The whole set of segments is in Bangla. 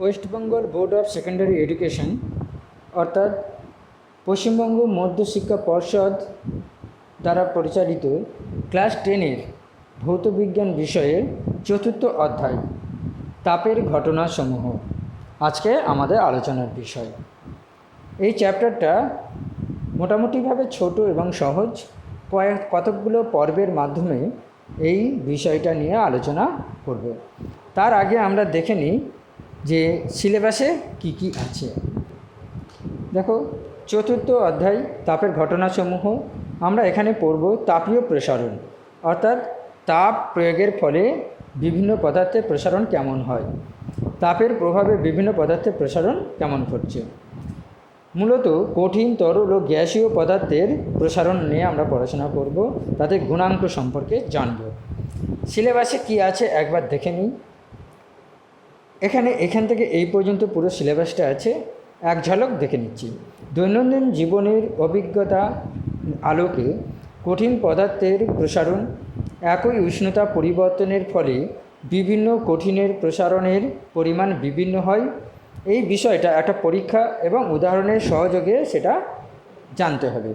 West Bengal board of secondary education, অর্থাৎ পশ্চিমবঙ্গ মধ্য শিক্ষা পর্ষদ দ্বারা পরিচালিত ক্লাস টেনের ভৌতবিজ্ঞান বিষয়ের চতুর্থ অধ্যায়, তাপের ঘটনাসমূহ। আজকে আমাদের আলোচনার বিষয়। এই চ্যাপ্টারটা মোটামুটিভাবে ছোট এবং সহজ। কয়েক, কতকগুলো পর্বের মাধ্যমে এই বিষয়টা নিয়ে আলোচনা করব। তার আগে আমরা দেখে নিই যে সিলেবাসে কি কি আছে। দেখো, চতুর্থ অধ্যায় তাপের ঘটনাসমূহ। আমরা এখানে পড়ব তাপীয় প্রসারণ। অর্থাৎ তাপ প্রয়োগের ফলে বিভিন্ন পদার্থের প্রসারণ কেমন হয়? তাপের প্রভাবে বিভিন্ন পদার্থের প্রসারণ কেমন ঘটছে? মূলত কঠিন, তরল ও গ্যাসীয় পদার্থের প্রসারণ নিয়ে আমরা পড়াশোনা করব, তাদের গুণাঙ্ক সম্পর্কে জানব। সিলেবাসে কি আছে একবার দেখে নিই। এখানে এখান থেকে এই পর্যন্ত পুরো সিলেবাসটা আছে। এক ঝলক দেখে নিচ্ছি। দৈনন্দিন জীবনের অভিজ্ঞতা আলোকে কঠিন পদার্থের প্রসারণ, একই উষ্ণতা পরিবর্তনের ফলে বিভিন্ন কঠিনের প্রসারণের পরিমাণ বিভিন্ন হয়। এই বিষয়টা একটা পরীক্ষা এবং উদাহরণের সহযোগে সেটা জানতে হবে।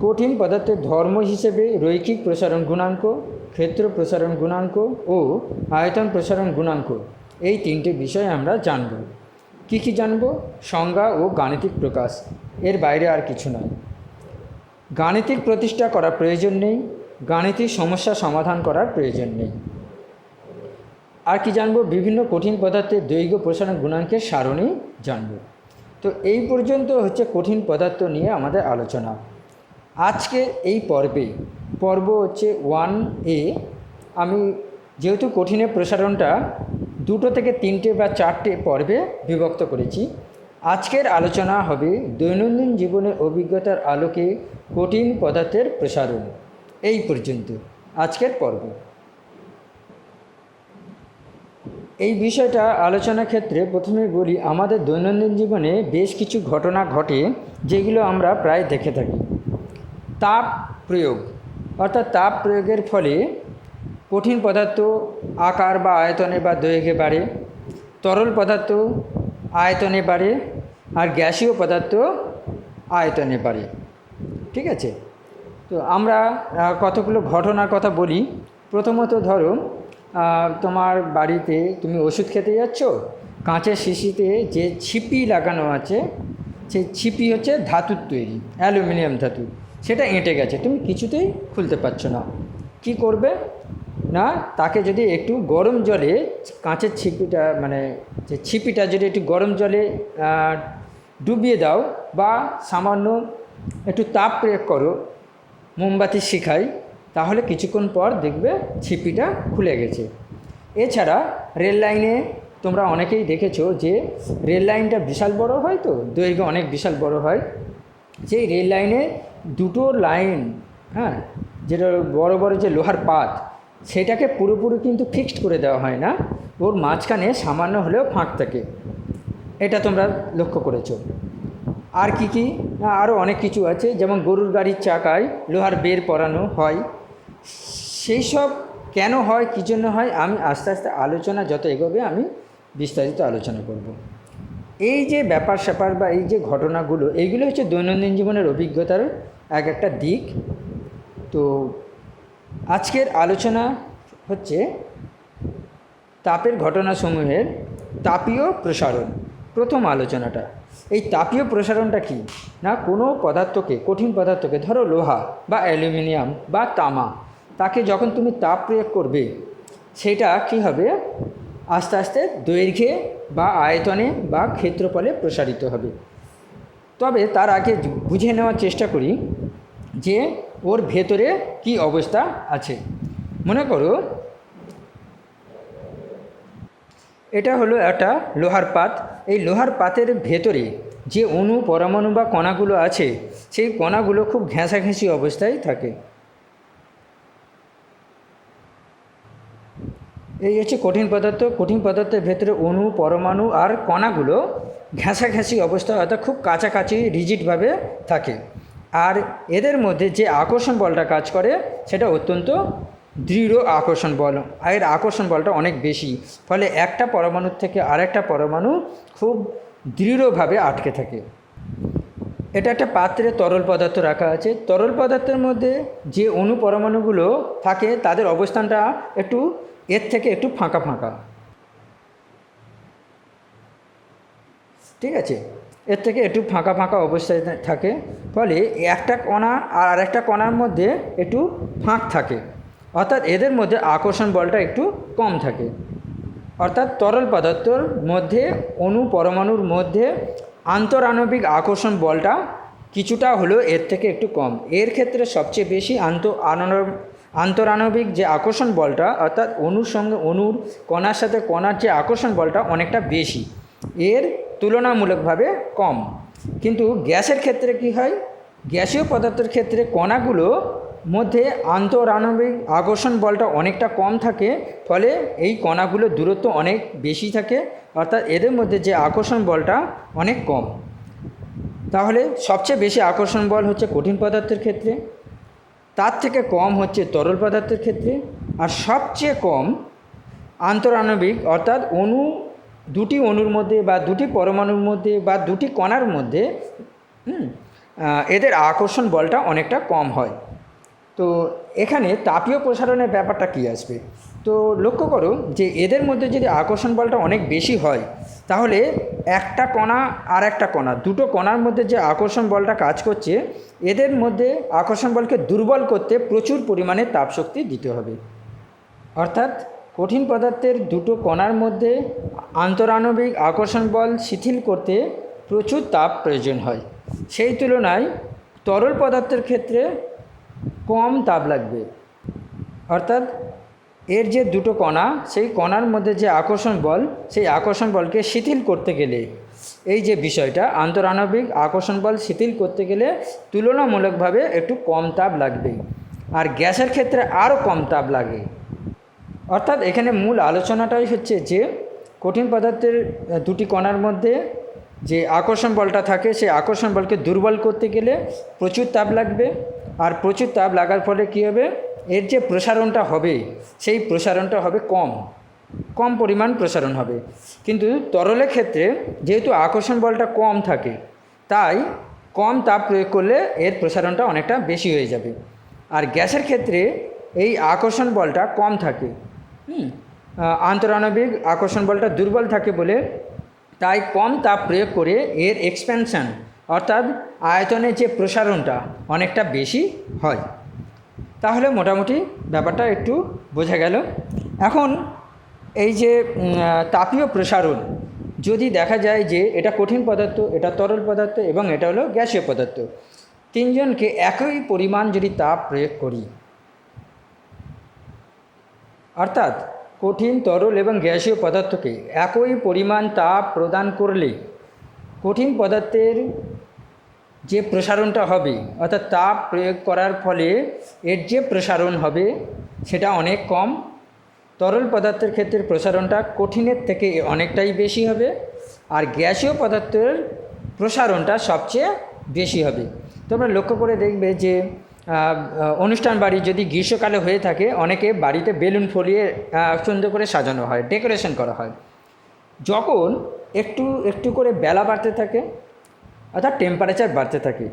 কঠিন পদার্থের ধর্ম হিসেবে রৈখিক প্রসারণ গুণাঙ্ক ক্ষেত্র প্রসারণ গুণাঙ্ক ও আয়তন প্রসারণ গুণাঙ্ক, এই তিনটে বিষয় আমরা জানব। কী কী জানব? সংজ্ঞা ও গাণিতিক প্রকাশ, এর বাইরে আর কিছু নয়। গাণিতিক প্রতিষ্ঠা করার প্রয়োজন নেই, গাণিতিক সমস্যা সমাধান করার প্রয়োজন নেই। আর কি জানব? বিভিন্ন কঠিন পদার্থের দৈর্ঘ্য প্রসারণ গুণাঙ্কের সারণী জানব। তো এই পর্যন্ত হচ্ছে কঠিন পদার্থ নিয়ে আমাদের আলোচনা। আজকে এই পর্বে পর্ব হচ্ছে ওয়ান এ আমি যেহেতু কঠিনের প্রসারণটা দুটো থেকে তিনটে বা চারটে পর্বে বিভক্ত করেছি, আজকের আলোচনা হবে দৈনন্দিন জীবনের অভিজ্ঞতার আলোকে কঠিন পদার্থের প্রসারণ। এই পর্যন্ত, আজকের পর্ব। এই বিষয়টা আলোচনার ক্ষেত্রে প্রথমে বলি, আমাদের দৈনন্দিন জীবনে বেশ কিছু ঘটনা ঘটে যেগুলো আমরা প্রায় দেখে থাকি। তাপ প্রয়োগ। অর্থাৎ তাপ প্রয়োগের ফলে কঠিন পদার্থ আকার বা আয়তনে বা দৈর্ঘ্যে বাড়ে, তরল পদার্থ আয়তনে বাড়ে আর গ্যাসীয় পদার্থ আয়তনে বাড়ে। ঠিক আছে? তো আমরা কতগুলো ঘটনার কথা বলি। প্রথমত ধরো তোমার বাড়িতে তুমি ওষুধ খেতে যাচ্ছ, কাঁচের শিশিতে যে ছিপি লাগানো আছে, সেই ছিপি হচ্ছে ধাতুর তৈরি, অ্যালুমিনিয়াম ধাতু। সেটা এঁটে গেছে। তুমি কিছুতেই খুলতে পারছ না। কি করবে? না, তাকে যদি একটু গরম জলে কাঁচের ছিপিটা মানে যে ছিপিটা যদি একটু গরম জলে ডুবিয়ে দাও বা সামান্য একটু তাপ প্রয়োগ করো, মোমবাতি শিখাই, তাহলে কিছুক্ষণ পর দেখবে ছিপিটা খুলে গেছে। এছাড়া রেল লাইনে তোমরা অনেকেই দেখেছ যে রেল লাইনটা বিশাল বড় হয় তো? দৈর্ঘ্য অনেক বিশাল বড় হয়। সেই রেল লাইনে দুটো লাইন হ্যাঁ যেটা বড় বড় যে লোহার পাত, সেটাকে পুরোপুরি কিন্তু ফিক্সড করে দেওয়া হয় না। ওর মাঝখানে সামান্য হলেও ফাঁক থাকে। এটা তোমরা লক্ষ্য করেছ। আর কি কি? আরও অনেক কিছু আছে। যেমন গরুর গাড়ির চাকায় লোহার বের পরানো হয়। সেই সব কেন হয়, কী জন্য হয়, আমি আস্তে আস্তে আলোচনা, যত এগোবে আমি বিস্তারিত আলোচনা করব। এই যে ব্যাপার স্যাপার বা এই যে ঘটনাগুলো এইগুলো হচ্ছে দৈনন্দিন জীবনের অভিজ্ঞতার এক একটা দিক। তো আজকের আলোচনা হচ্ছে তাপের ঘটনাসমূহের তাপীয় প্রসারণ। প্রথম আলোচনাটা। এই তাপীয় প্রসারণটা কি? না কোনো পদার্থকে, কঠিন পদার্থকে, ধরো লোহা বা অ্যালুমিনিয়াম বা তামা, তাকে যখন তুমি তাপ প্রয়োগ করবে, সেটা কি হবে? আস্তে আস্তে দৈর্ঘ্যে বা আয়তনে বা ক্ষেত্রফলে প্রসারিত হবে। তবে তার আগে বুঝে নেওয়ার চেষ্টা করি যে ওর ভেতরে কি অবস্থা আছে। মনে করো, এটা হলো একটা লোহার পাত। এই লোহার পাতের ভেতরে যে অণু, পরমাণু বা কণাগুলো আছে, সেই কণাগুলো খুব ঘেঁষাঘেঁষি অবস্থায় থাকে। এই হচ্ছে কঠিন পদার্থ। কঠিন পদার্থের ভেতরে অণু, পরমাণু আর কণাগুলো ঘেঁষাঘেঁষি অবস্থা অর্থাৎ খুব কাছাকাছি রিজিটভাবে থাকে। আর এদের মধ্যে যে আকর্ষণ বলটা কাজ করে, সেটা অত্যন্ত দৃঢ় আকর্ষণ বল। এর আকর্ষণ বলটা অনেক বেশি। ফলে একটা পরমাণুর থেকে আরেকটা পরমাণু খুব দৃঢ়ভাবে আটকে থাকে। এটা একটা পাত্রে তরল পদার্থ রাখা আছে। তরল পদার্থের মধ্যে যে অণু পরমাণুগুলো থাকে, তাদের অবস্থানটা একটু এর থেকে একটু ফাঁকা ফাঁকা। ঠিক আছে? এর থেকে একটু ফাঁকা ফাঁকা অবস্থায় থাকে। ফলে একটা কণা আর আরেকটা কণার মধ্যে একটু ফাঁক থাকে। অর্থাৎ এদের মধ্যে আকর্ষণ বলটা একটু কম থাকে। অর্থাৎ তরল পদার্থর মধ্যে, অণু পরমাণুর মধ্যে আন্তরাণবিক আকর্ষণ বলটা কিছুটা হলেও এর থেকে একটু কম। এর ক্ষেত্রে সবচেয়ে বেশি আন্ত আন্তরাণবিক যে আকর্ষণ বলটা, অর্থাৎ অণুর সঙ্গে অণুর কণার সাথে কণার যে আকর্ষণ বলটা অনেকটা বেশি। এর তুলনামূলকভাবে কম। কিন্তু গ্যাসের ক্ষেত্রে কি হয়? গ্যাসীয় পদার্থের ক্ষেত্রে কণাগুলো মধ্যে আন্তরাণবিক আকর্ষণ বলটা অনেকটা কম থাকে, ফলে এই কণাগুলোর দূরত্ব অনেক বেশি থাকে, অর্থাৎ এদের মধ্যে যে আকর্ষণ বলটা অনেক কম। তাহলে সবচেয়ে বেশি আকর্ষণ বল হচ্ছে কঠিন পদার্থের ক্ষেত্রে। তার থেকে কম হচ্ছে তরল পদার্থের ক্ষেত্রে, আর সবচেয়ে কম আন্তরাণবিক, অর্থাৎ অণু দুটি অণুর মধ্যে বা দুটি পরমাণুর মধ্যে বা দুটি কণার মধ্যে এদের আকর্ষণ বলটা অনেকটা কম হয়। তো এখানে তাপীয় প্রসারণের ব্যাপারটা কী আসবে? তো লক্ষ্য করো যে এদের মধ্যে যদি আকর্ষণ বলটা অনেক বেশি হয়, তাহলে একটা কণা আর একটা কণা, দুটো কণার মধ্যে যে আকর্ষণ বলটা কাজ করছে, এদের মধ্যে আকর্ষণ বলকে দুর্বল করতে প্রচুর পরিমাণে তাপশক্তি দিতে হবে। অর্থাৎ কঠিন পদার্থের দুটো কণার মধ্যে আন্তরাণবিক আকর্ষণ বল শিথিল করতে প্রচুর তাপ প্রয়োজন হয়। সেই তুলনায় তরল পদার্থের ক্ষেত্রে কম তাপ লাগবে। অর্থাৎ এর যে দুটো কণা, সেই কণার মধ্যে যে আকর্ষণ বল, সেই আকর্ষণ বলকে শিথিল করতে গেলে, এই যে বিষয়টা, আন্তরাণবিক আকর্ষণ বল শিথিল করতে গেলে তুলনামূলকভাবে একটু কম তাপ লাগবে। আর গ্যাসের ক্ষেত্রে আরও কম তাপ লাগে। অর্থাৎ এখানে মূল আলোচনাটাই হচ্ছে যে, কঠিন পদার্থের দুটি কণার মধ্যে যে আকর্ষণ বলটা থাকে, সেই আকর্ষণ বলকে দুর্বল করতে গেলে প্রচুর তাপ লাগবে। আর প্রচুর তাপ লাগার ফলে কী হবে? এর যে প্রসারণটা হবে, সেই প্রসারণটা হবে কম। কম পরিমাণ প্রসারণ হবে। কিন্তু তরলের ক্ষেত্রে যেহেতু আকর্ষণ বলটা কম থাকে, তাই কম তাপ প্রয়োগ করলে এর প্রসারণটা অনেকটা বেশি হয়ে যাবে। আর গ্যাসের ক্ষেত্রে এই আকর্ষণ বলটা কম থাকে। আন্তরাণবিক আকর্ষণ বলটা দুর্বল থাকে বলে, তাই কম তাপ প্রয়োগ করে এর এক্সপ্যানশন অর্থাৎ আয়তনের যে প্রসারণটা, অনেকটা বেশি হয়। তাহলে মোটামুটি ব্যাপারটা একটু বোঝা গেল। এখন এই যে তাপীয় প্রসারণ, যদি দেখা যায় যে এটা কঠিন পদার্থ, এটা তরল পদার্থ এবং এটা হলো গ্যাসীয় পদার্থ, তিনজনকে একই পরিমাণ যদি তাপ প্রয়োগ করি, অর্থাৎ কঠিন তরল এবং গ্যাসীয় পদার্থকে একই পরিমাণ তাপ প্রদান করলে কঠিন পদার্থের যে প্রসারণটা হবে, অর্থাৎ তাপ প্রয়োগ করার ফলে এর যে প্রসারণ হবে, সেটা অনেক কম। তরল পদার্থের ক্ষেত্রে প্রসারণটা কঠিনের থেকে অনেকটাই বেশি হবে, আর গ্যাসীয় পদার্থের প্রসারণটা সবচেয়ে বেশি হবে। তোমরা লক্ষ্য করে দেখবে যে অনুষ্ঠান বাড়ি যদি গ্রীষ্মকালে হয়ে থাকে, অনেকে বাড়িতে বেলুন ফলিয়ে সুন্দর করে সাজানো হয়, ডেকোরেশন করা হয়। যখন একটু একটু করে বেলা বাড়তে থাকে অর্থাৎ টেম্পারেচার বাড়তে থাকে।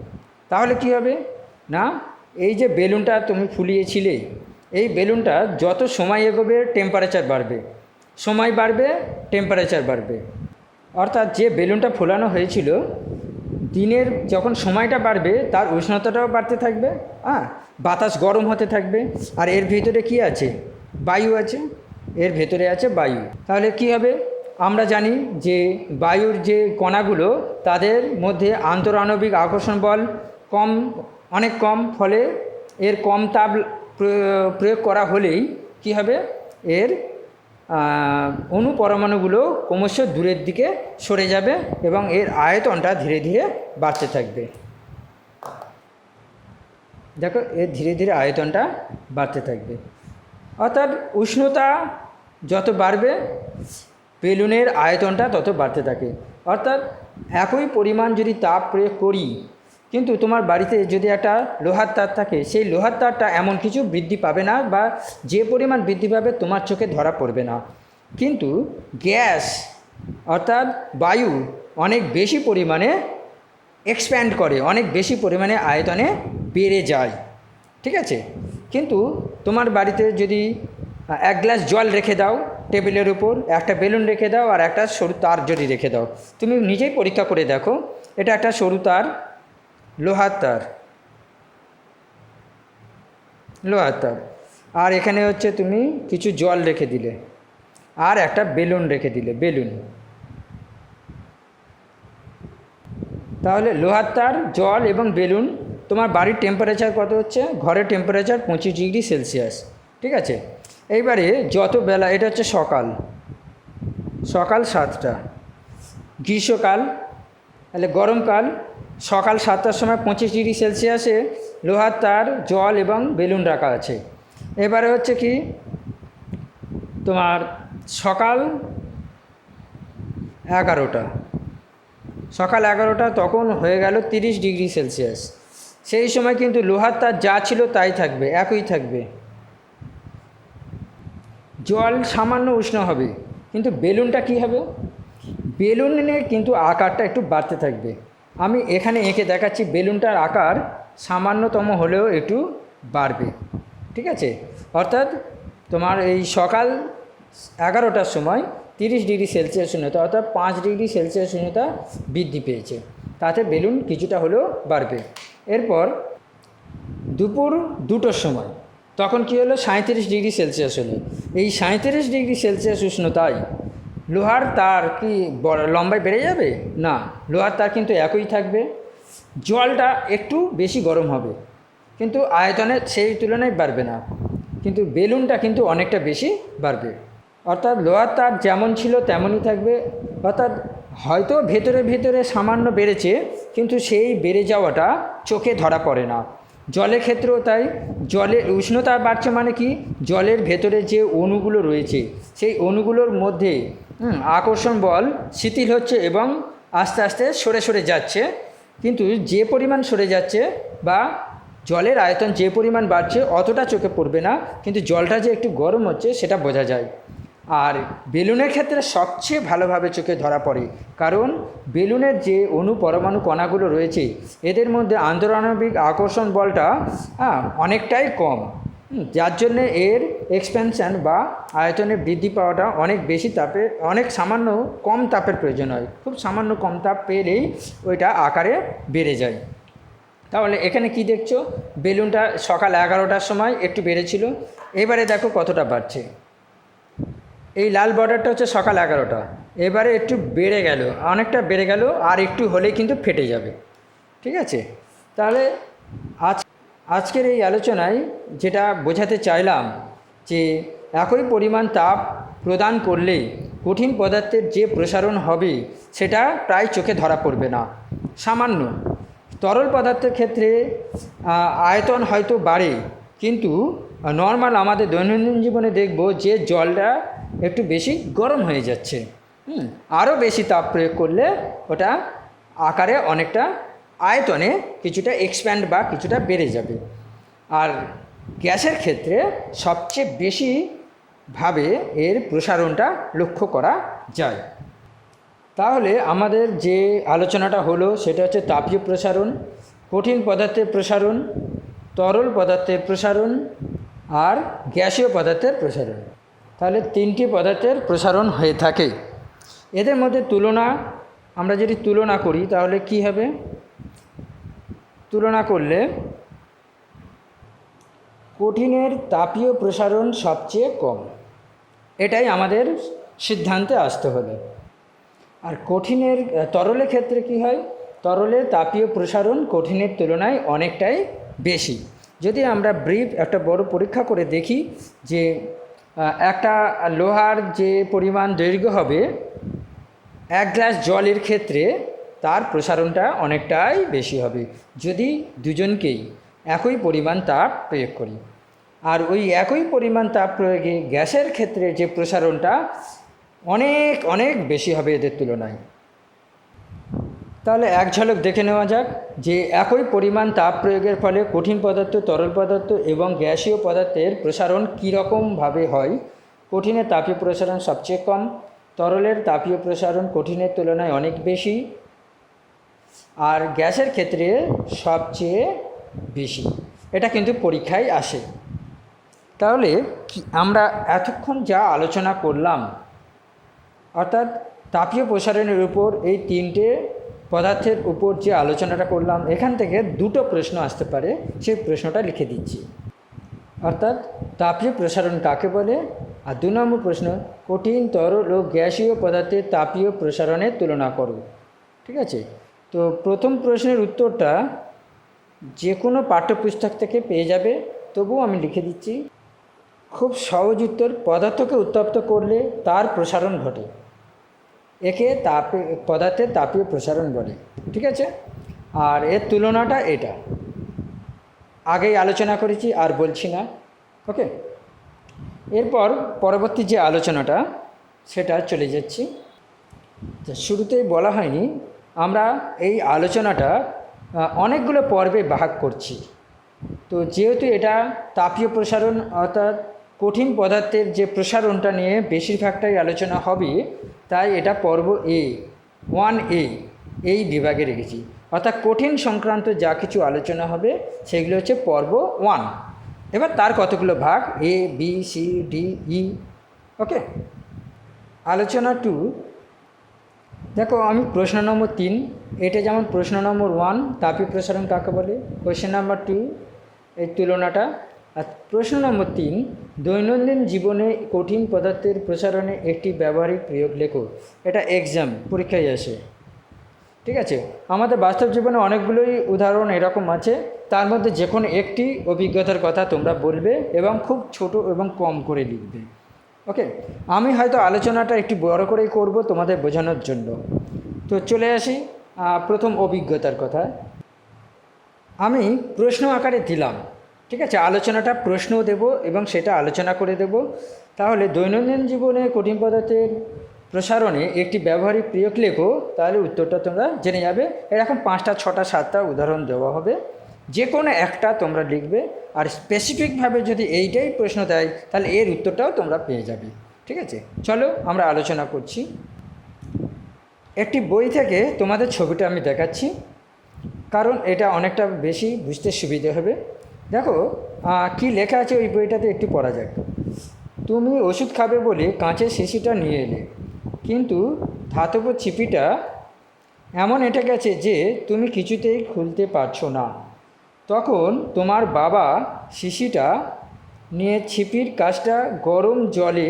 তাহলে কি হবে? না, এই যে বেলুনটা তুমি ফুলিয়েছিলে, এই বেলুনটা যত সময় এগোবে টেম্পারেচার বাড়বে। সময় বাড়বে টেম্পারেচার বাড়বে। অর্থাৎ যে বেলুনটা ফোলানো হয়েছিল, দিনের যখন সময়টা বাড়বে, তার উষ্ণতাটাও বাড়তে থাকবে হ্যাঁ? বাতাস গরম হতে থাকবে। আর এর ভিতরে কি আছে? বায়ু আছে। এর ভেতরে আছে বায়ু। তাহলে কি হবে? আমরা জানি যে বায়ুর যে কণাগুলো, তাদের মধ্যে আন্তরাণবিক আকর্ষণ বল কম, অনেক কম, ফলে এর কম তাপ প্রয়- প্রয়োগ করা হলেই কি হবে? এর অণু পরমাণুগুলো ক্রমশ দূরের দিকে সরে যাবে এবং এর আয়তনটা ধীরে ধীরে বাড়তে থাকবে। দেখো, এর ধীরে ধীরে আয়তনটা বাড়তে থাকবে। অর্থাৎ উষ্ণতা যত বাড়বে বেলুনের আয়তনটা তত বাড়তে থাকে। অর্থাৎ একই পরিমাণ যদি তাপ প্রয়োগ করি, কিন্তু তোমার বাড়িতে যদি একটা লোহার তার থাকে, সেই লোহার তারটা এমন কিছু বৃদ্ধি পাবে না বা যে পরিমাণ বৃদ্ধি পাবে তোমার চোখে ধরা পড়বে না। কিন্তু গ্যাস, অর্থাৎ বায়ু, অনেক বেশি পরিমাণে এক্সপ্যান্ড করে, অনেক বেশি পরিমাণে আয়তনে বেড়ে যায়। ঠিক আছে? কিন্তু তোমার বাড়িতে যদি এক গ্লাস জল রেখে দাও টেবিলের উপর একটা বেলুন রেখে দাও আর একটা সরু তার যদি রেখে দাও। তুমি নিজেই পরীক্ষা করে দেখো। এটা একটা সরু তার, লোহার তার। লোহার তার। আর এখানে হচ্ছে তুমি কিছু জল রেখে দিলে। আর একটা বেলুন রেখে দিলে, বেলুন। তাহলে লোহার তার, জল এবং বেলুন, তোমার বাড়ির টেম্পারেচার কত হচ্ছে? ঘরের টেম্পারেচার পঁচিশ ডিগ্রি সেলসিয়াস ঠিক আছে? এইবারে যত বেলা, এটা হচ্ছে সকাল। সকাল সাতটা। গ্রীষ্মকাল, তাহলে গরমকাল, সকাল সাতটার সময় পঁচিশ ডিগ্রি সেলসিয়াসে লোহার তার, জল এবং বেলুন রাখা আছে। এবারে হচ্ছে কি, তোমার সকাল এগারোটা। সকাল এগারোটা তখন হয়ে গেল তিরিশ ডিগ্রি সেলসিয়াস। সেই সময় কিন্তু লোহার তার যা ছিল তাই থাকবে, একই থাকবে। জল সামান্য উষ্ণ হবে, কিন্তু বেলুনটা কি হবে? বেলুনে কিন্তু আকারটা একটু বাড়তে থাকবে। আমি এখানে এঁকে দেখাচ্ছি বেলুনটার আকার সামান্যতম হলেও একটু বাড়বে, ঠিক আছে? অর্থাৎ তোমার এই সকাল এগারোটার সময় তিরিশ ডিগ্রি সেলসিয়াস শূন্যতা, অর্থাৎ পাঁচ ডিগ্রি সেলসিয়াস শূন্যতা বৃদ্ধি পেয়েছে। তাতে বেলুন কিছুটা হলেও বাড়বে। এরপর দুপুর দুটোর সময় তখন কি হলো? সাঁত্রিশ ডিগ্রি সেলসিয়াস হলো। এই সাঁত্রিশ ডিগ্রি সেলসিয়াস উষ্ণতায় লোহার তার কি লম্বায় বেড়ে যাবে? না, লোহার তার কিন্তু একই থাকবে। জলটা একটু বেশি গরম হবে। কিন্তু আয়তনে সেই তুলনায় বাড়বে না। কিন্তু বেলুনটা কিন্তু অনেকটা বেশি বাড়বে। অর্থাৎ লোহার তার যেমন ছিল তেমনই থাকবে। অর্থাৎ হয়তো ভেতরে ভেতরে সামান্য বেড়েছে, কিন্তু সেই বেড়ে যাওয়াটা চোখে ধরা পড়ে না। জলের ক্ষেত্রেও তাই, জলের উষ্ণতা বাড়ছে মানে কি? জলের ভেতরে যে অণুগুলো রয়েছে, সেই অণুগুলোর মধ্যে আকর্ষণ বল শিথিল হচ্ছে এবং আস্তে আস্তে সরে সরে যাচ্ছে। কিন্তু যে পরিমাণ সরে যাচ্ছে বা জলের আয়তন যে পরিমাণ বাড়ছে, অতটা চোখে পড়বে না। কিন্তু জলটা যে একটু গরম হচ্ছে, সেটা বোঝা যায়। আর বেলুনের ক্ষেত্রে সবচেয়ে ভালোভাবে চোখে ধরা পড়ে। কারণ বেলুনের যে অণু পরমাণু কণাগুলো রয়েছে, এদের মধ্যে আন্তরাণবিক আকর্ষণ বলটা হ্যাঁ অনেকটাই কম। যার জন্যে এর এক্সপেনশান বা আয়তনে বৃদ্ধি পাওয়াটা অনেক বেশি তাপে, অনেক সামান্য কম তাপের প্রয়োজন হয়। খুব সামান্য কম তাপ পেলেই ওইটা আকারে বেড়ে যায়। তাহলে এখানে কি দেখছ? বেলুনটা সকাল এগারোটার সময় একটু বেড়েছিল। এবারে দেখো কতটা বাড়ছে। এই লাল বর্ডারটা হচ্ছে সকাল এগারোটা। এবারে একটু বেড়ে গেল, অনেকটা বেড়ে গেল, আর একটু হলেই কিন্তু ফেটে যাবে। ঠিক আছে? তাহলে আজ আজকের এই আলোচনায় যেটা বোঝাতে চাইলাম যে একই পরিমাণ তাপ প্রদান করলে কঠিন পদার্থের যে প্রসারণ হবে সেটা প্রায় চোখে ধরা পড়বে না। সামান্য। তরল পদার্থের ক্ষেত্রে আয়তন হয়তো বাড়ে, কিন্তু নর্মাল আমাদের দৈনন্দিন জীবনে দেখব যে জলটা একটু বেশি গরম হয়ে যাচ্ছে। হুম আরও বেশি তাপ প্রয়োগ করলে ওটা আকারে অনেকটা আয়তনে কিছুটা এক্সপ্যান্ড বা কিছুটা বেড়ে যাবে। আর গ্যাসের ক্ষেত্রে সবচেয়ে বেশি ভাবে এর প্রসারণটা লক্ষ্য করা যায়। তাহলে আমাদের যে আলোচনাটা হলো সেটা হচ্ছে তাপীয় প্রসারণ, কঠিন পদার্থের প্রসারণ, তরল পদার্থের প্রসারণ আর গ্যাসীয় পদার্থের প্রসারণ। তাহলে তিনটি পদার্থের প্রসারণ হয়ে থাকে। এদের মধ্যে তুলনা, আমরা যদি তুলনা করি, তাহলে কি হবে? তুলনা করলে কঠিনের তাপীয় প্রসারণ সবচেয়ে কম। এটাই আমাদের সিদ্ধান্তে আসতে হবে। আর কঠিনের, তরলের ক্ষেত্রে কি হয়? তরলের তাপীয় প্রসারণ কঠিনের তুলনায় অনেকটাই বেশি। যদি আমরা ব্রিফ একটা বড় পরীক্ষা করে দেখি যে একটা লোহার যে পরিমাণ দৈর্ঘ্য হবে, এক গ্লাস জলের ক্ষেত্রে তার প্রসারণটা অনেকটাই বেশি হবে। যদি দুজনকেই একই পরিমাণ তাপ প্রয়োগ করি। আর ওই একই পরিমাণ তাপ প্রয়োগে গ্যাসের ক্ষেত্রে যে প্রসারণটা অনেক অনেক বেশি হবে এদের তুলনায়। তাহলে এক ঝলক দেখে নেওয়া যাক যে একই পরিমাণ তাপ প্রয়োগের ফলে কঠিন পদার্থ, তরল পদার্থ এবং গ্যাসীয় পদার্থের প্রসারণ কীরকমভাবে হয়? কঠিনের তাপীয় প্রসারণ সবচেয়ে কম, তরলের তাপীয় প্রসারণ কঠিনের তুলনায় অনেক বেশি, আর গ্যাসের ক্ষেত্রে সবচেয়ে বেশি। এটা কিন্তু পরীক্ষায় আসে। তাহলে কি আমরা এতক্ষণ যা আলোচনা করলাম, অর্থাৎ তাপীয় প্রসারণের উপর এই তিনটে পদার্থের উপর যে আলোচনাটা করলাম, এখান থেকে দুটো প্রশ্ন আসতে পারে। সেই প্রশ্নটা লিখে দিচ্ছি। অর্থাৎ তাপীয় প্রসারণ কাকে বলে? আর দু নম্বর প্রশ্ন, কঠিন তরল ও গ্যাসীয় পদার্থের তাপীয় প্রসারণের তুলনা করো। ঠিক আছে? তো প্রথম প্রশ্নের উত্তরটা যে কোনো পাঠ্যপুস্তক থেকে পেয়ে যাবে। তবুও আমি লিখে দিচ্ছি, খুব সহজ উত্তর, পদার্থকে উত্তপ্ত করলে তার প্রসারণ ঘটে। একে তাপ, পদার্থের তাপীয় প্রসারণ বলে, ঠিক আছে? আর এর তুলনাটা এটা। আগেই আলোচনা করেছি, আর বলছি না, ওকে? এরপর পরবর্তী যে আলোচনাটা, সেটা চলে যাচ্ছি। শুরুতেই বলা হয়নি, আমরা এই আলোচনাটা অনেকগুলো পর্বে ভাগ করছি। তো যেহেতু এটা তাপীয় প্রসারণ, অর্থাৎ কঠিন পদার্থের যে প্রসারণটা নিয়ে বেশিরভাগটাই আলোচনা হবে, তাই এটা পর্ব এ ওয়ান এ এই বিভাগে রেখেছি। অর্থাৎ কঠিন সংক্রান্ত যা কিছু আলোচনা হবে, সেগুলো হচ্ছে পর্ব ওয়ান এবার তার কতগুলো ভাগ? A B C D E okay আলোচনা টু দেখো, আমি প্রশ্ন নম্বর তিন, এটা যেমন প্রশ্ন নম্বর ওয়ান তাপীয় প্রসারণ কাকে বলে? কোয়েশ্চেন নাম্বার টু এই তুলনাটা প্রশ্ন নম্বর তিন, দৈনন্দিন জীবনে কঠিন পদার্থের প্রসারণে একটি ব্যবহারিক প্রয়োগ লেখো। এটা এক্সাম পরীক্ষায় আসে। ঠিক আছে? আমাদের বাস্তব জীবনে অনেকগুলোই উদাহরণ এরকম আছে। তার মধ্যে যে কোনো একটি অভিজ্ঞতার কথা তোমরা বলবে এবং খুব ছোট এবং কম করে লিখবে। ওকে? আমি হয়তো আলোচনাটা একটু বড় করেই করব তোমাদের বোঝানোর জন্য। তো চলে আসি প্রথম অভিজ্ঞতার কথা। আমি প্রশ্ন আকারে দিলাম। ঠিক আছে, আলোচনাটা প্রশ্নও দেব এবং সেটা আলোচনা করে দেব। তাহলে দৈনন্দিন জীবনে কঠিন পদার্থের প্রসারণে একটি ব্যবহারিক প্রয়োগ লেখো, তাহলে উত্তরটা তোমরা জেনে যাবে। এরকম পাঁচটা, ছটা, সাতটা উদাহরণ দেওয়া হবে। যে কোনো একটা তোমরা লিখবে, আর স্পেসিফিকভাবে যদি এইটাই প্রশ্ন দেয়, তাহলে এর উত্তরটাও তোমরা পেয়ে যাবে। ঠিক আছে, চলো আমরা আলোচনা করছি। একটি বই থেকে তোমাদের ছবিটা আমি দেখাচ্ছি, কারণ এটা অনেকটা বেশি বুঝতে সুবিধে হবে। দেখো কি লেখা আছে ওই বইটাতে একটু পড়া যাক। তুমি ওষুধ খাবে বলে কাঁচের শিশিটা নিয়ে এলে। কিন্তু ধাতব ছিপিটা এমন এটা গেছে যে তুমি কিছুতেই খুলতে পারছ না। তখন তোমার বাবা শিশিটা নিয়ে ছিপির কাজটা গরম জলে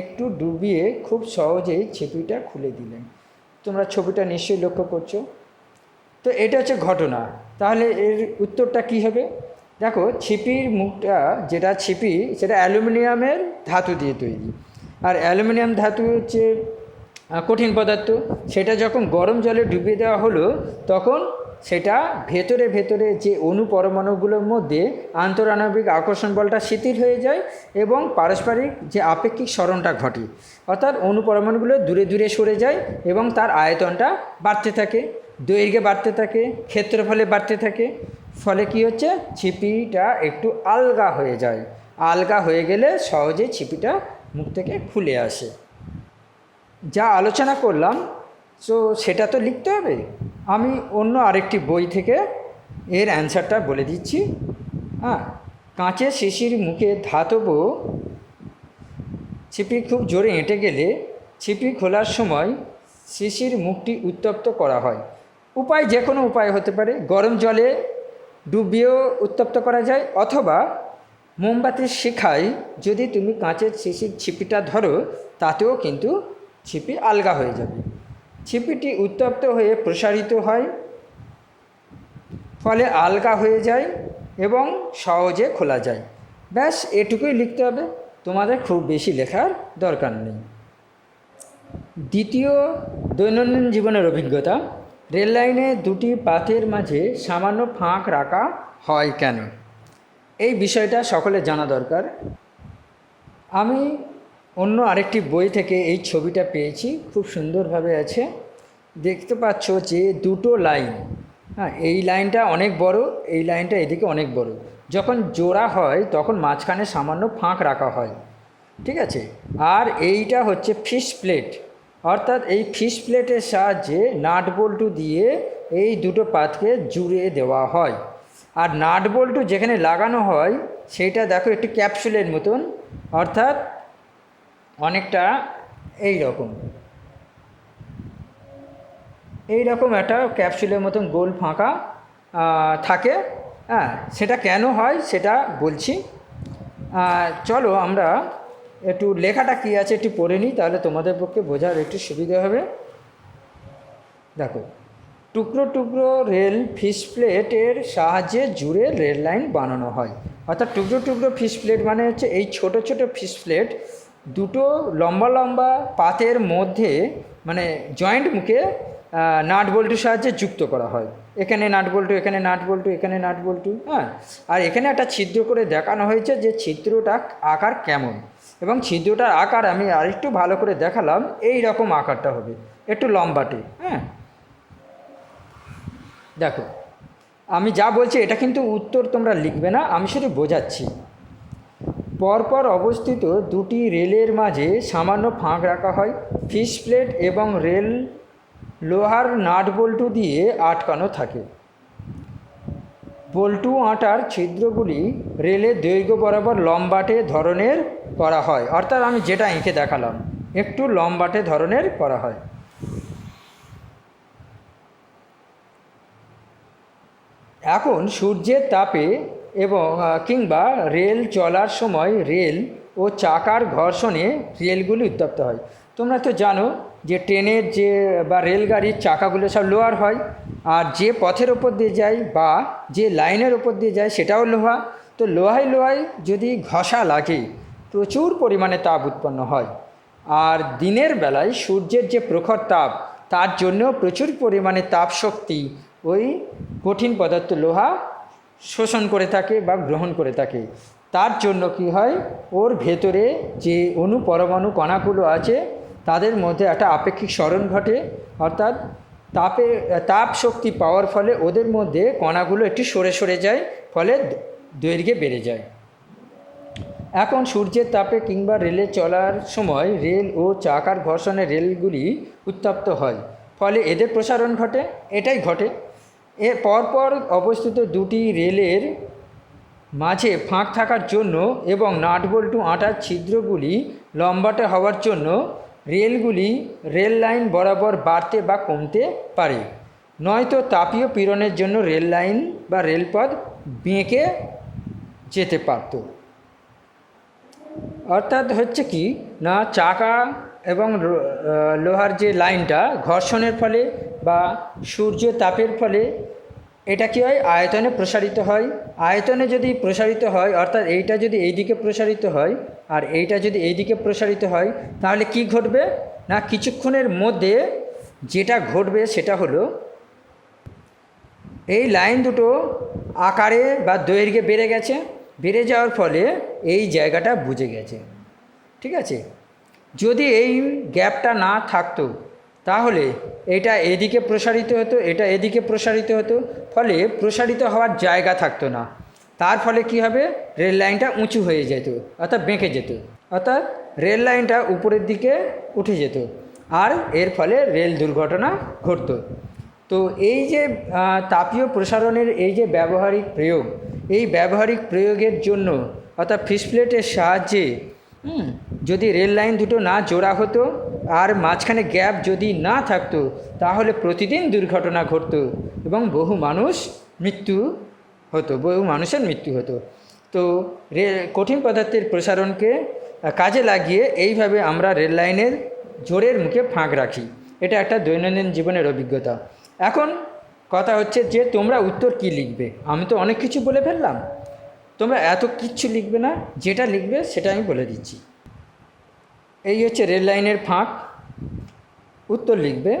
একটু ডুবিয়ে খুব সহজেই ছিপিটা খুলে দিলেন। তোমরা ছবিটা নিশ্চয়ই লক্ষ্য করছ। তো এটা হচ্ছে ঘটনা। তাহলে এর উত্তরটা কি হবে? দেখো ছিপির মুখটা, যেটা ছিপি, সেটা অ্যালুমিনিয়ামের ধাতু দিয়ে তৈরি। আর অ্যালুমিনিয়াম ধাতু হচ্ছে কঠিন পদার্থ। সেটা যখন গরম জলে ডুবিয়ে দেওয়া হলো, তখন সেটা ভেতরে ভেতরে যে অণু পরমাণুগুলোর মধ্যে আন্তরাণবিক আকর্ষণ বলটা শিথিল হয়ে যায় এবং পারস্পরিক যে আপেক্ষিক স্মরণটা ঘটে। অর্থাৎ অণু পরমাণুগুলো দূরে দূরে সরে যায় এবং তার আয়তনটা বাড়তে থাকে, দৈর্ঘ্যে বাড়তে থাকে, ক্ষেত্রফলে বাড়তে থাকে। ফলে কি হচ্ছে? ছিপিটা একটু আলগা হয়ে যায়। আলগা হয়ে গেলে সহজে ছিপিটা মুখ থেকে খুলে আসে। যা আলোচনা করলাম তো সেটা তো লিখতে হবে। আমি অন্য আরেকটি বই থেকে এর অ্যান্সারটা বলে দিচ্ছি। হ্যাঁ কাঁচের শিশির মুখে ধাতব ছিপি খুব জোরে এঁটে গেলে ছিপি খোলার সময় শিশির মুখটি উত্তপ্ত করা হয়। উপায় যে কোনো উপায় হতে পারে। গরম জলে ডুবিয়েও উত্তপ্ত করা যায় অথবা মোমবাতির শিখায় যদি তুমি কাঁচের শিশির ছিপিটা ধরো, তাতেও কিন্তু ছিপি আলগা হয়ে যাবে। ছিপিটি উত্তপ্ত হয়ে প্রসারিত হয়, ফলে আলগা হয়ে যায় এবং সহজে খোলা যায়। ব্যাস, এটুকুই লিখতে হবে। তোমাদের খুব বেশি লেখার দরকার নেই। দ্বিতীয় দৈনন্দিন জীবনের অভিজ্ঞতা। রেল লাইনে দুটি পাথের মাঝে সামান্য ফাঁক রাখা হয় কেন? এই বিষয়টা সকলে জানা দরকার। আমি অন্য আরেকটি বই থেকে এই ছবিটা পেয়েছি, খুব সুন্দরভাবে আছে। দেখতে পাচ্ছ যে দুটো লাইন। হ্যাঁ এই লাইনটা অনেক বড়, এই লাইনটা এদিকে অনেক বড়। যখন জোড়া হয়, তখন মাঝখানে সামান্য ফাঁক রাখা হয়। ঠিক আছে? আর এইটা হচ্ছে ফিশ প্লেট অর্থাৎ এই ফিশ প্লেটের সাহায্যে নাট বল্টু দিয়ে এই দুটো পাতকে জুড়ে দেওয়া হয়। আর নাট বল্টু যেখানে লাগানো হয় সেইটা দেখো একটু ক্যাপসুলের মতন। অর্থাৎ অনেকটা এই রকম এই রকম একটা ক্যাপসুলের মতন গোল ফাঁকা থাকে হ্যাঁ সেটা কেন হয় সেটা বলছি। চলো আমরা একটু লেখাটা কী আছে একটু পড়ে নিই, তাহলে তোমাদের পক্ষে বোঝার একটু সুবিধা হবে। দেখো, টুকরো টুকরো রেল ফিশ প্লেটের সাহায্যে জুড়ে রেল লাইন বানানো হয়। অর্থাৎ টুকরো টুকরো ফিস প্লেট মানে হচ্ছে এই ছোট ছোট ফিশ প্লেট দুটো লম্বা লম্বা পাতের মধ্যে মানে জয়েন্ট মুখে নাট বল্টুর সাহায্যে যুক্ত করা হয়। এখানে নাট বল্টু, এখানে নাট বল্টু, এখানে নাট বল্টু হ্যাঁ? আর এখানে একটা ছিদ্র করে দেখানো হয়েছে যে ছিদ্রটা আকার কেমন। এবং ছিদ্রটার আকার আমি আরেকটু ভালো করে দেখালাম, এই রকম আকারটা হবে, একটু লম্বাটে হ্যাঁ? দেখো, আমি যা বলছি, এটা কিন্তু উত্তর তোমরা লিখবে না, আমি শুধু বোঝাচ্ছি। পরপর অবস্থিত দুটি রেলের মাঝে সামান্য ফাঁক রাখা হয়। ফিশ প্লেট এবং রেল লোহার নাট বল্টু দিয়ে আটকানো থাকে। বল্টু আটার ছিদ্রগুলি রেলের দৈর্ঘ্য বরাবর লম্বাটে ধরনের করা হয়। অর্থাৎ আমি যেটা এঁকে দেখালাম, একটু লম্বাটে ধরনের করা হয়। এখন সূর্যের তাপে এবং কিংবা রেল চলার সময় রেল ও চাকার ঘর্ষণে রেলগুলি উত্তপ্ত হয়। তোমরা তো জানো যে ট্রেনের যে, বা রেলগাড়ির চাকাগুলো সব লোহার হয়, আর যে পথের ওপর দিয়ে যায় বা যে লাইনের ওপর দিয়ে যায় সেটাও লোহা। তো লোহায় লোহায় যদি ঘষা লাগে, প্রচুর পরিমাণে তাপ উৎপন্ন হয়। আর দিনের বেলায় সূর্যের যে প্রখর তাপ, তার জন্য প্রচুর পরিমাণে তাপ শক্তি ওই কঠিন পদার্থ লোহা শোষণ করে থাকে বা গ্রহণ করে থাকে। তার জন্য কি হয়? ওর ভেতরে যে অণু পরমাণু কণাগুলো আছে, তাদের মধ্যে একটা আপেক্ষিক স্মরণ ঘটে। অর্থাৎ তাপে, তাপ শক্তি পাওয়ার ফলে ওদের মধ্যে কণাগুলো একটু সরে সরে যায়, ফলে দৈর্ঘ্যে বেড়ে যায়। এখন সূর্যের তাপে কিংবা রেলে চলার সময় রেল ও চাকার ঘর্ষণে রেলগুলি উত্তপ্ত হয়। ফলে এদের প্রসারণ ঘটে, এটাই ঘটে। এর পরপর অবস্থিত দুটি রেলের মাঝে ফাঁক থাকার জন্য এবং নাটবল্টু আটার ছিদ্রগুলি লম্বাটে হওয়ার জন্য রেলগুলি রেল লাইন বরাবর বাড়তে বা কমতে পারে। নয়তো তাপীয় পীড়নের জন্য রেল লাইন বা রেলপথ বেঁকে যেতে পারতো। অর্থাৎ হচ্ছে কি, না চাকা এবং লোহার যে লাইনটা ঘর্ষণের ফলে বা সূর্য তাপের ফলে এটা কী হয়? আয়তনে প্রসারিত হয়। আয়তনে যদি প্রসারিত হয়, অর্থাৎ এইটা যদি এইদিকে প্রসারিত হয় আর এইটা যদি এইদিকে প্রসারিত হয়, তাহলে কি ঘটবে? না, কিছুক্ষণের মধ্যে যেটা ঘটবে সেটা হলো এই লাইন দুটো আকারে বা দৈর্ঘ্যে বেড়ে গেছে। বেড়ে যাওয়ার ফলে এই জায়গাটা বুঝে গেছে। ঠিক আছে? যদি এই গ্যাপটা না থাকতো, তাহলে এটা এদিকে প্রসারিত হতো, এটা এদিকে প্রসারিত হতো, ফলে প্রসারিত হওয়ার জায়গা থাকতো না। তার ফলে কি হবে? রেল লাইনটা উঁচু হয়ে যেত, অর্থাৎ বেঁকে যেত, অর্থাৎ রেল লাইনটা উপরের দিকে উঠে যেত, আর এর ফলে রেল দুর্ঘটনা ঘটতো। তো এই যে তাপীয় প্রসারণের এই যে ব্যবহারিক প্রয়োগ, এই ব্যবহারিক প্রয়োগের জন্য, অর্থাৎ ফিশ প্লেটের সাহায্যে যদি রেল লাইন দুটো না জোড়া হতো আর মাঝখানে গ্যাপ যদি না থাকতো, তাহলে প্রতিদিন দুর্ঘটনা ঘটতো এবং বহু মানুষ মৃত্যু হতো, বহু মানুষের মৃত্যু হতো। তো কঠিন পদার্থের প্রসারণকে কাজে লাগিয়ে এইভাবে আমরা রেল লাইনের জোরের মুখে ফাঁক রাখি। এটা একটা দৈনন্দিন জীবনের অভিজ্ঞতা। এখন কথা হচ্ছে যে তোমরা উত্তর কি লিখবে? আমি তো অনেক কিছু বলে ফেললাম। তোমরা এত কিচ্ছু লিখবে না, যেটা লিখবে সেটা আমি বলে দিচ্ছি। এই হচ্ছে রেল লাইনের ফাঁক। উত্তর লিখবে,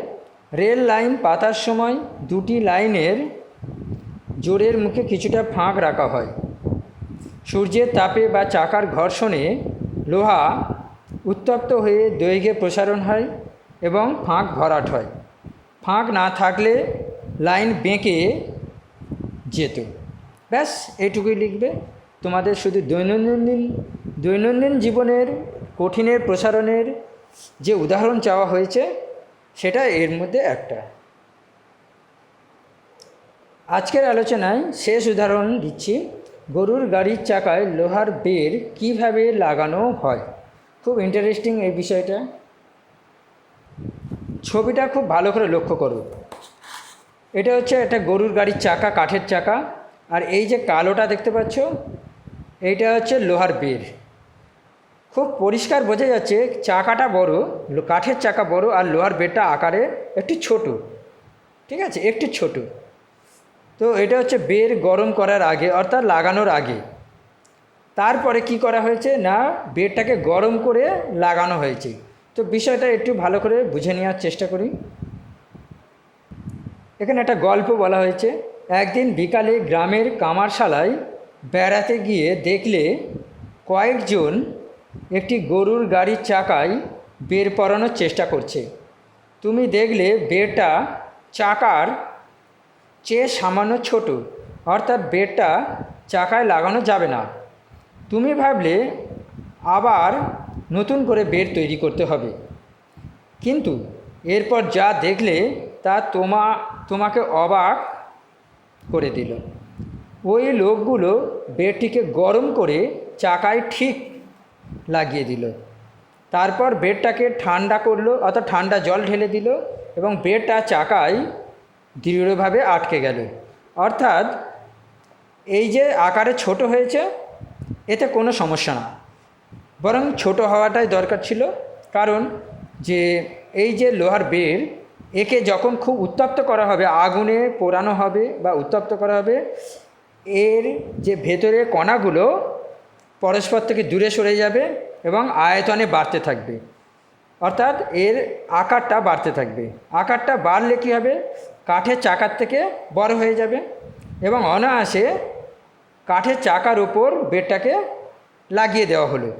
রেল লাইন পাতার সময় দুটি লাইনের জোরের মুখে কিছুটা ফাঁক রাখা হয়। সূর্যের তাপে বা চাকার ঘর্ষণে লোহা উত্তপ্ত হয়ে দৈর্ঘ্যে প্রসারণ হয় এবং ফাঁক ভরাট হয়। ফাঁক না থাকলে লাইন বেঁকে যেত। ব্যাস, এইটুকুই লিখবে। তোমাদের শুধু দৈনন্দিন দৈনন্দিন জীবনের কঠিনের প্রসারণের যে উদাহরণ চাওয়া হয়েছে, সেটা এর মধ্যে একটা। আজকের আলোচনায় শেষ উদাহরণ দিচ্ছি, গরুর গাড়ির চাকায় লোহার বের কীভাবে লাগানো হয়? খুব ইন্টারেস্টিং এই বিষয়টা। ছবিটা খুব ভালো করে লক্ষ্য করো। এটা হচ্ছে একটা গরুর গাড়ির চাকা, কাঠের চাকা। আর এই যে কালোটা দেখতে পাচ্ছ, এইটা হচ্ছে লোহার বের। খুব পরিষ্কার বোঝা যাচ্ছে, চাকাটা বড় কাঠের চাকা বড় আর লোহার বেরটা আকারে একটু ছোট। ঠিক আছে? একটু ছোট। তো এটা হচ্ছে বের গরম করার আগে, অর্থাৎ লাগানোর আগে। তারপরে কি করা হয়েছে? না, বেরটাকে গরম করে লাগানো হয়েছে। তো বিষয়টা একটু ভালো করে বুঝে নেওয়ার চেষ্টা করি। এখানে একটা গল্প বলা হয়েছে। একদিন বিকালে গ্রামের কামারশালায় বেড়াতে গিয়ে দেখলে কয়েকজন একটি গরুর গাড়ির চাকায় বের পরানোর চেষ্টা করছে। তুমি দেখলে বেরটা চাকার চেয়ে সামান্য ছোট, অর্থাৎ বেডটা চাকায় লাগানো যাবে না। তুমি ভাবলে আবার নতুন করে বেড তৈরি করতে হবে। কিন্তু এরপর যা দেখলে তা তোমা, তোমাকে অবাক করে দিল। ওই লোকগুলো বেডটিকে গরম করে চাকায় ঠিক লাগিয়ে দিল। তারপর বেডটাকে ঠান্ডা করল, অর্থাৎ ঠান্ডা জল ঢেলে দিল এবং বেডটা চাকায় দৃঢ়ভাবে আটকে গেল। অর্থাৎ এই যে আকারে ছোট হয়েছে, এতে কোনো সমস্যা না। বরং ছোট হওয়াটাই দরকার ছিল। কারণ যে এই যে লোহার বের একে যখন খুব উত্তপ্ত করা হবে, আগুনে পোড়ানো হবে বা উত্তপ্ত করা হবে, এর যে ভেতরে কণাগুলো পরস্পর থেকে দূরে সরে যাবে এবং আয়তনে বাড়তে থাকবে। অর্থাৎ এর আকারটা বাড়তে থাকবে। আকারটা বাড়লে কী হবে? কাঠের চাকার থেকে বড় হয়ে যাবে এবং অনায়াসে কাঠের চাকার উপর বেডটাকে লাগিয়ে দেওয়া হলো।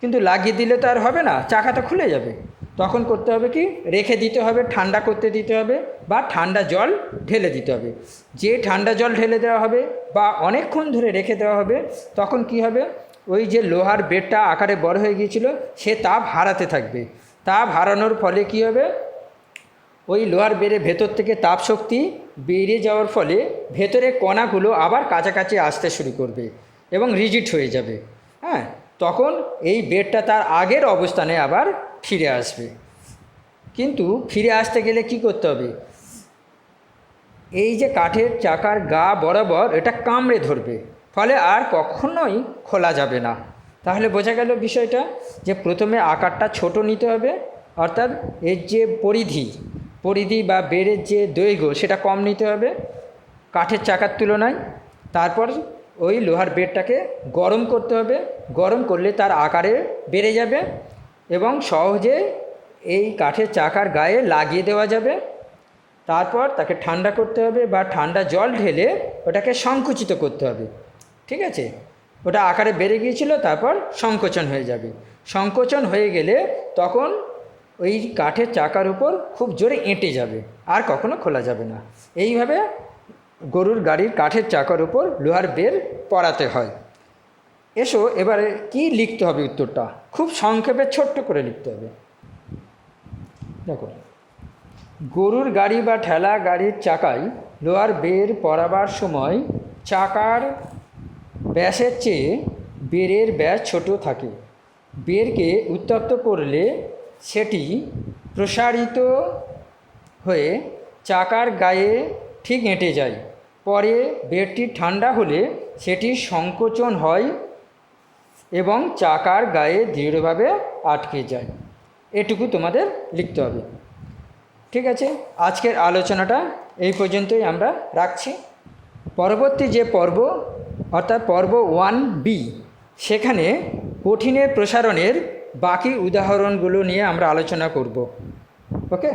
কিন্তু লাগিয়ে দিলে তো আর হবে না, চাকাটা খুলে যাবে। তখন করতে হবে কি? রেখে দিতে হবে, ঠান্ডা করতে দিতে হবে বা ঠান্ডা জল ঢেলে দিতে হবে। যে ঠান্ডা জল ঢেলে দেওয়া হবে বা অনেকক্ষণ ধরে রেখে দেওয়া হবে, তখন কি হবে? ওই যে লোহার বেডটা আকারে বড় হয়ে গিয়েছিল, সে তাপ হারাতে থাকবে। তাপ হারানোর ফলে কি হবে? ওই লোহার বেড়ে ভেতর থেকে তাপ শক্তি বেরিয়ে যাওয়ার ফলে ভেতরে কণাগুলো আবার কাছাকাছি আসতে শুরু করবে এবং রিজিট হয়ে যাবে। হ্যাঁ? তখন এই বেডটা তার আগের অবস্থানে আবার ফিরে আসবে। কিন্তু ফিরে আসতে গেলে কি করতে হবে? এই যে কাঠের চাকার গা বরাবর এটা কামড়ে ধরবে, ফলে আর কখনোই খোলা যাবে না। তাহলে বোঝা গেল বিষয়টা যে প্রথমে আকারটা ছোট নিতে হবে, অর্থাৎ এর যে পরিধি পরিধি বা বেড়ের যে দৈর্ঘ্য সেটা কম নিতে হবে কাঠের চাকার তুলনায়। তারপর ওই লোহার বেডটাকে গরম করতে হবে গরম করলে তার আকারে বেড়ে যাবে এবং সহজে এই কাঠের চাকার গায়ে লাগিয়ে দেওয়া যাবে। তারপর তাকে ঠান্ডা করতে হবে বা ঠান্ডা জল ঢেলে ওটাকে সংকুচিত করতে হবে। ঠিক আছে? ওটা আকারে বেড়ে গিয়েছিল, তারপর সংকোচন হয়ে যাবে। সংকোচন হয়ে গেলে তখন ওই কাঠের চাকার উপর খুব জোরে এঁটে যাবে, আর কখনো খোলা যাবে না। এইভাবে গরুর গাড়ির কাঠের চাকার উপর লোহার বের পরাতে হয়। এসো, এবারে কি লিখতে হবে উত্তরটা? খুব সংক্ষেপে ছোট্ট করে লিখতে হবে। দেখো, গরুর গাড়ি বা ঠেলা গাড়ির চাকায় লোহার বের পড়াবার সময় চাকার ব্যাসের চেয়ে বেরের ব্যাস ছোট থাকে। বেরকে উত্তপ্ত করলে সেটি প্রসারিত হয়ে চাকার গায়ে ঠিক এঁটে যায়। পরে বেরটি ঠান্ডা হলে সেটি সংকোচন হয় এবং চাকার গায়ে দৃঢ়ভাবে আটকে যায়। এটুকু তোমাদের লিখতে হবে। ঠিক আছে? আজকের আলোচনাটা এই পর্যন্তই আমরা রাখছি। পরবর্তী যে পর্ব, অর্থাৎ পর্ব ওয়ান বি, সেখানে কঠিনের প্রসারণের বাকি উদাহরণগুলো নিয়ে আমরা আলোচনা করব। ওকে?